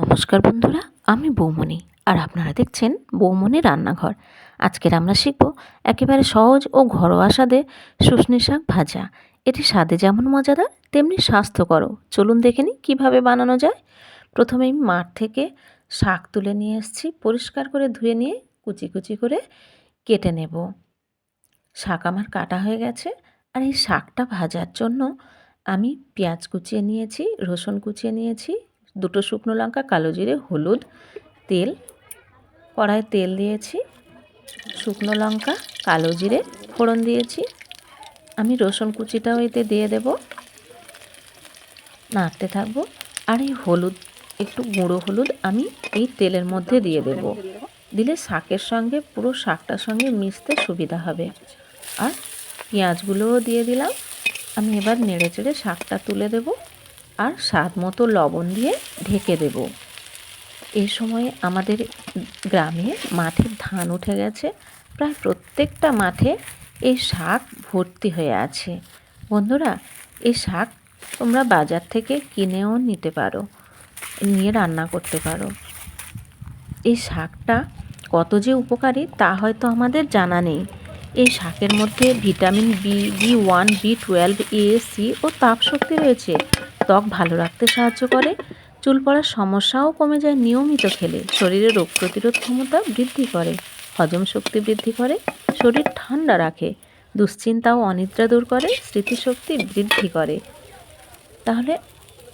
নমস্কার বন্ধুরা, আমি বৌমনি আর আপনারা দেখছেন বৌমণি রান্নাঘর। আজকের আমরা শিখব একেবারে সহজ ও ঘরোয়া স্বাদে শুশনি শাক ভাজা। এটি স্বাদে যেমন মজাদার, তেমনি স্বাস্থ্যকরও। চলুন দেখে নিই কীভাবে বানানো যায়। প্রথমেই মাঠ থেকে শাক তুলে নিয়ে এসেছি, পরিষ্কার করে ধুয়ে নিয়ে কুচি কুচি করে কেটে নেব। শাক আমার কাটা হয়ে গেছে আর এই শাকটা ভাজার জন্য আমি পেঁয়াজ কুচিয়ে নিয়েছি, রসুন কুচিয়ে নিয়েছি দুটো শুকনো লঙ্কা, কালো জিরে, হলুদ, তেল। কড়ায় তেল দিয়েছি, শুকনো লঙ্কা, কালো জিরে, ফোড়ন দিয়েছি। আমি রসুন কুচিটাও এতে দিয়ে দেব। নাড়তে থাকব। আর এই হলুদ, একটু গুঁড়ো হলুদ আমি এই তেলের মধ্যে দিয়ে দেব। দিলে শাকের সঙ্গে, পুরো শাকটার সঙ্গে মিশতে সুবিধা হবে। আর পেঁয়াজগুলোও দিয়ে দিলাম। আমি এবার নেড়ে চেড়ে শাকটা তুলে দেবো। আর স্বাদ মতো লবণ দিয়ে ঢেকে দেব। এই সময়ে আমাদের গ্রামে মাঠে ধান উঠে গেছে। প্রায় প্রত্যেকটা মাঠে এই শাক ভর্তি হয়ে আছে। বন্ধুরা, এই শাক তোমরা বাজার থেকে কিনেও নিতে পারো, নিয়ে রান্না করতে পারো। এই শাকটা কত যে উপকারী তা হয়তো আমাদের জানা নেই। এই শাকের মধ্যে vitamin B B one, B twelve, A, C ও তাপশক্তি রয়েছে। ত্বক ভালো রাখতে সাহায্য করে, চুল পড়ার সমস্যাও কমে যায় নিয়মিত খেলে, শরীরে রোগ প্রতিরোধ ক্ষমতা বৃদ্ধি করে, হজম শক্তি বৃদ্ধি করে, শরীর ঠান্ডা রাখে দুশ্চিন্তা ও অনিদ্রা দূর করে, স্মৃতিশক্তি বৃদ্ধি করে। তাহলে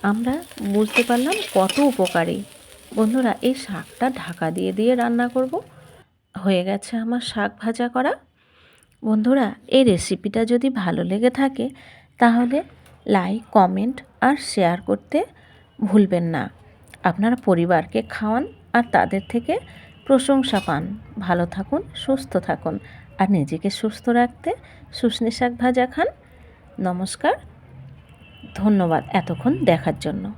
আমরা বুঝতে পারলাম কত উপকারী। বন্ধুরা, এই শাকটা ঢাকা দিয়ে দিয়ে রান্না করব। হয়ে গেছে আমার শাক ভাজা করা। বন্ধুরা, এই রেসিপিটা যদি ভালো লেগে থাকে, তাহলে লাইক কমেন্ট আর শেয়ার করতে ভুলবেন না। আপনার পরিবারকে খাওয়ান আর তাদের থেকে প্রশংসা পান। ভালো থাকুন, সুস্থ থাকুন আর নিজেকে সুস্থ রাখতে শুশনি শাক ভাজা খান। নমস্কার, ধন্যবাদ এতক্ষণ দেখার জন্য।